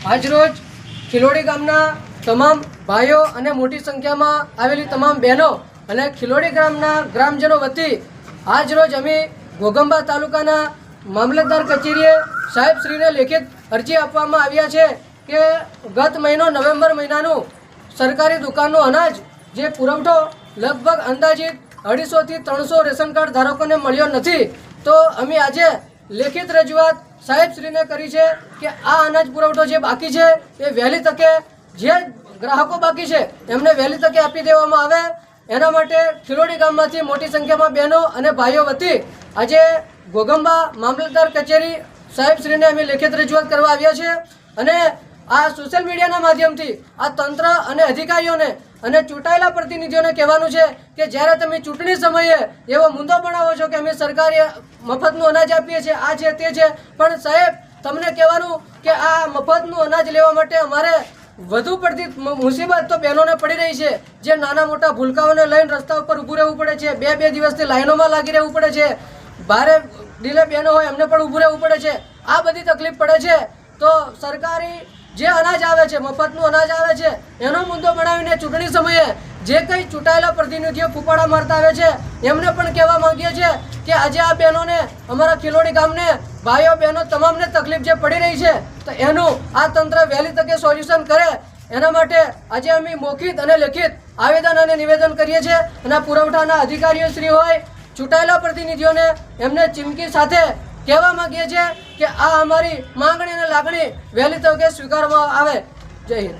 આજરોજ ખિલોડી ગામના તમામ ભાઈઓ અને મોટી સંખ્યામાં આવેલી તમામ બહેનો અને ખિલોડી ગામના ગ્રામજનો વતી આજરોજ અમે ઘોગંબા તાલુકાના મામલતદાર કચેરીએ સાહેબશ્રીને લેખિત અરજી આપવામાં આવ્યા છે કે ગત મહિનો નવેમ્બર મહિનાનું સરકારી દુકાનનું અનાજ જે પુરવઠો લગભગ અંદાજિત અઢીસોથી ત્રણસો રેશન કાર્ડ ધારકોને મળ્યો નથી, તો અમે આજે લેખિત રજૂઆત સાહેબશ્રીને કરી છે કે આ અનાજ પુરવઠો જે બાકી છે એ વહેલી તકે જે ગ્રાહકો બાકી છે એમને વહેલી તકે આપી દેવામાં આવે. એના માટે ખિલોડી ગામમાંથી મોટી સંખ્યામાં બહેનો અને ભાઈઓ વતી આજે ગોગંબા મામલતદાર કચેરી સાહેબશ્રીને અમે લેખિત રજૂઆત કરવા આવ્યા છીએ. અને આ સોશિયલ મીડિયાના માધ્યમથી આ તંત્ર અને અધિકારીઓને અને ચૂંટાયેલા પ્રતિનિધિઓને કહેવાનું છે કે જ્યારે તમે ચૂંટણી સમયે એવો મુદ્દો બનાવો છો કે અમે સરકારી મફતનું અનાજ આપીએ છીએ, આ છે તે છે. પણ સાહેબ, તમને કહેવાનું કે આ મફતનું અનાજ લેવા માટે અમારે વધુ પડતી મુસીબત તો બહેનોને પડી રહી છે. જે નાના મોટા ભૂલકાઓને લઈને રસ્તા ઉપર ઊભું રહેવું પડે છે, બે બે દિવસથી લાઈનોમાં લાગી રહેવું પડે છે. ભારે ડીલે બહેનો હોય એમને પણ ઊભું રહેવું પડે છે. આ બધી તકલીફ પડે છે. તો સરકારી જે અનાજ આવે છે, મફતનું અનાજ આવે છે, એનો મુદ્દો બનાવીને ચૂંટણી સમયે જે કંઈ ચૂંટાયેલા પ્રતિનિધિઓ ફૂપાડા મારતા આવે છે, એમને પણ કહેવા માંગીએ છીએ કે આજે આ બહેનોને, અમારા ખિલોડી ગામને, ભાઈઓ બહેનો તમામને તકલીફ જે પડી રહી છે, તો એનું આ તંત્ર વહેલી તકે સોલ્યુશન કરે. એના માટે આજે અમે મૌખિત અને લેખિત આવેદન અને નિવેદન કરીએ છીએ અને પુરવઠાના અધિકારીઓ શ્રી હોય, ચૂંટાયેલા પ્રતિનિધિઓને એમને ચીમકી સાથે કહેવા માંગીએ છીએ કે આ અમારી માંગણી અને લાગણી વહેલી તકે સ્વીકારવામાં આવે. જય હિન્દ.